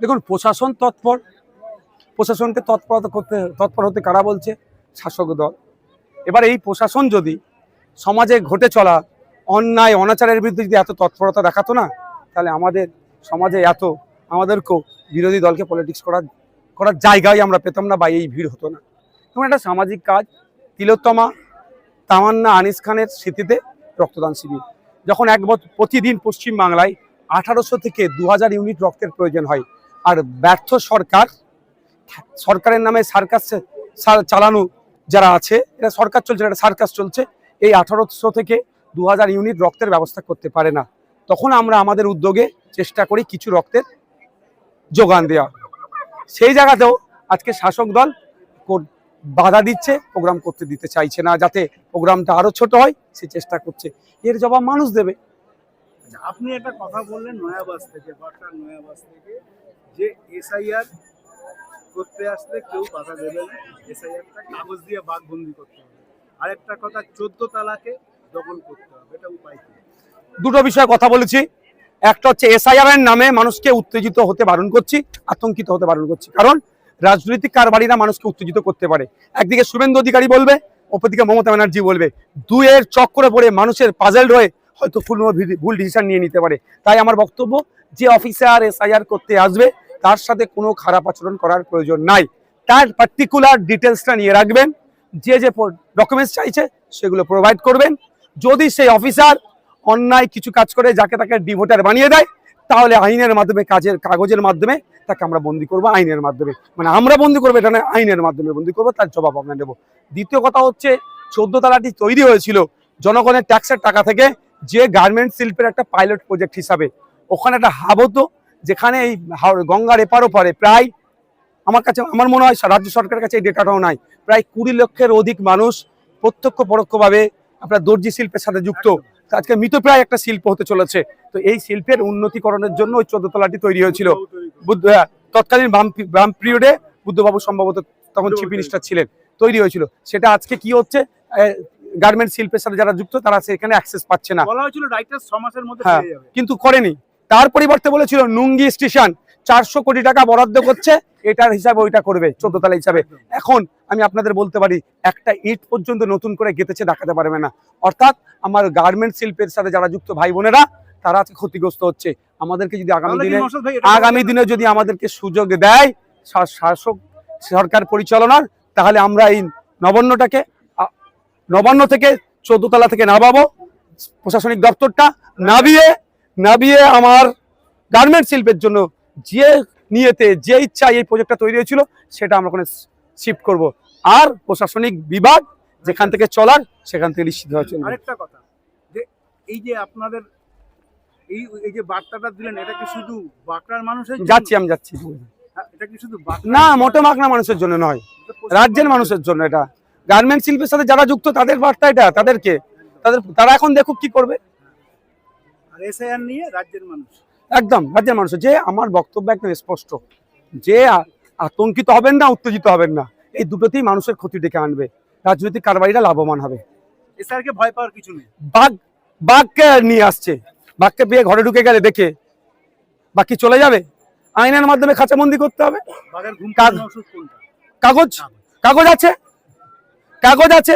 দেখুন, প্রশাসন তৎপর। প্রশাসনকে তৎপরতা করতে, তৎপর হতে কারা বলছে? শাসক দল। এবার এই প্রশাসন যদি সমাজে ঘটে চলা অন্যায়, অনাচারের বিরুদ্ধে যদি এত তৎপরতা দেখাতো না, তাহলে আমাদের সমাজে এত, আমাদেরকেও বিরোধী দলকে পলিটিক্স করার করার জায়গায় আমরা পেতাম না বা এই ভিড় হতো না। এবং একটা সামাজিক কাজ, তিলোত্তমা, তামান্না, আনিস খানের স্মৃতিতে রক্তদান শিবির। যখন এক বছর প্রতিদিন পশ্চিম বাংলায় আঠারোশো থেকে দু হাজার ইউনিট রক্তের প্রয়োজন হয় আর ব্যর্থ সরকার, সরকারের নামে সার্কাস চালানো যারা আছে এটা সরকার চলছে এটা সার্কাস চলছে, এই আঠারোশো থেকে দু হাজার ইউনিট রক্তের ব্যবস্থা করতে পারে না। তখন আমরা আমাদের উদ্যোগে চেষ্টা করি কিছু রক্তের যোগান দেওয়া সেই জায়গাতেও আজকে শাসক দল বাধা দিচ্ছে, প্রোগ্রাম করতে দিতে চাইছে না, যাতে প্রোগ্রামটা আরও ছোট হয়, সে চেষ্টা করছে। এর জবাব মানুষ দেবে। আপনি একটা কথা বললেন নয়াবাস থেকে বাটার নয়াবাস থেকে, যে এসআইআর করতে আসলে কেউ বাধা দেবে না। এসআইআরটা কাগজ দিয়ে বাঘবন্দি করতে হবে। আরেকটা কথা, চোদ্দ তালাকে দখল করতে হবে। এটা উপায় কি? দুটো বিষয়ে কথা বলেছি। একটা হচ্ছে এসআইআর এর নামে মানুষকে উত্তেজিত হতে বারণ করছি, আতঙ্কিত হতে বারণ করছি। কারণ রাজনৈতিক কারবারিরা মানুষকে উত্তেজিত করতে পারে। একদিকে শুভেন্দু অধিকারী বলবে, অপরদিকে মমতা ব্যানার্জি বলবে। দুয়ের চক্করে পড়ে মানুষের পাজেল হয়ে হয়তো ভুল ভুল ডিসিশন নিয়ে নিতে পারে। তাই আমার বক্তব্য, যে অফিসার এসআইআর করতে আসবে, তার সাথে কোনো খারাপ আচরণ করার প্রয়োজন নাই। তার পার্টিকুলার ডিটেলসটা নিয়ে রাখবেন, যে যে ডকুমেন্টস চাইছে, সেগুলো প্রোভাইড করবেন। যদি সেই অফিসার অন্যায় কিছু কাজ করে, যাকে তাকে ডিভোটার বানিয়ে দেয়, তাহলে আইনের মাধ্যমে, কাজের কাগজের মাধ্যমে তাকে আমরা বন্দি করব, আইনের মাধ্যমে। মানে আমরা বন্দি করব, এটা নয়, আইনের মাধ্যমে বন্দি করব, তার জবাব আমরা নেব। দ্বিতীয় কথা হচ্ছে, চোদ্দ তালাটি তৈরি হয়েছিল, জনগণের ট্যাক্সের টাকা থেকে। যে গার্মেন্ট শিল্পের একটা পাইলট প্রজেক্ট হিসাবে। ওখানে একটা হাব হতো যেখানে এই গঙ্গার এপার ওপারে প্রায় আমার কাছে আমার মনে হয় রাজ্য সরকারের কাছে এই ডেটাটাও নাই। প্রায় কুড়ি লক্ষের অধিক মানুষ প্রত্যক্ষ পরোক্ষভাবে আপনার দর্জি শিল্পের সাথে যুক্ত। আজকে মৃতপ্রায় একটা শিল্প হতে চলেছে। তো এই শিল্পের উন্নতিকরণের জন্য ওই চোদ্দ তলাটি তৈরি হয়েছিল। বুদ্ধ হ্যাঁ, তৎকালীন বাম পিরিয়ডে বুদ্ধবাবু সম্ভবত তখন চিফ মিনিস্টার ছিলেন। তৈরি হয়েছিল। সেটা আজকে কি হচ্ছে? গার্মেন্ট শিল্পের সাথে যারা যুক্ত তারা সেখানে অ্যাক্সেস পাচ্ছে না। বলা হয়েছিল রাইটার ছ মাসের মধ্যে হ্যাঁ। কিন্তু করেনি। তার পরিবর্তে বলেছিল নুঙ্গি স্টেশন চারশো কোটি টাকা বরাদ্দ করছে এটার হিসাবে ওইটা করবে চোদ্দ তলা হিসাবে। এখন আমি আপনাদের বলতে পারি একটা ইট পর্যন্ত নতুন করে গেতেছে দেখাতে পারবে না। অর্থাৎ আমার গার্মেন্ট শিল্পের সাথে যারা যুক্ত ভাই বোনেরা তারা আজকে ক্ষতিগ্রস্ত হচ্ছে। আমাদেরকে যদি আগামী দিনে আগামী দিনে যদি আমাদেরকে সুযোগ দেয় শাসক সরকার পরিচালনার তাহলে আমরা এই নবান্নটাকে নবান্ন থেকে চোদ্দতলা থেকে নামাবো। প্রশাসনিক দপ্তরটা নাবিয়ে নাবিয়ে আমার গার্মেন্ট শিল্পের জন্য যে নিয়েতে যে ইচ্ছা এই প্রজেক্টটা তৈরি হয়েছিল সেটা আমরা ওখানে শিফট করব। আর প্রশাসনিক বিভাগ যেখান থেকে চলার সেখান থেকে নিশ্চিত হওয়া চলবে আরেকটা কথা যে এই যে আপনাদের এই এই যে বার্তাটা দিলেন এটা কি শুধু বাঁকড়ার মানুষের জন্য? যাচ্ছি আমি যাচ্ছি। হ্যাঁ, এটা কি শুধু না মোটো মাগনা মানুষের জন্য নয় রাজ্যের মানুষের জন্য এটা। গার্মেন্ট শিল্পের সাথে যারা যুক্ত তাদের বার্তা এটা তাদেরকে। তাদের তারা এখন দেখুক কি করবে। নিয়ে রাজ্যের মানুষ। একদম রাজ্যের মানুষ। যে আমার বক্তব্য একদম স্পষ্ট। যে আতঙ্কিত হবেন না উত্তেজিত হবেন না। এই দুটোতেই মানুষের ক্ষতি ডেকে আনবে। রাজনৈতিক কারবারিরা লাভবান হবে। এসআইআর কে ভয় পাওয়ার কিছু নেই। বাঘ বাঘকে নিয়ে আসছে। বাঘকে পেয়ে ঘরে ঢুকে গেলে দেখে। বাকি চলে যাবে। আইনের মাধ্যমে খাঁচাবন্দি করতে হবে। কাগজ। কাগজ আছে। কাগজ আছে।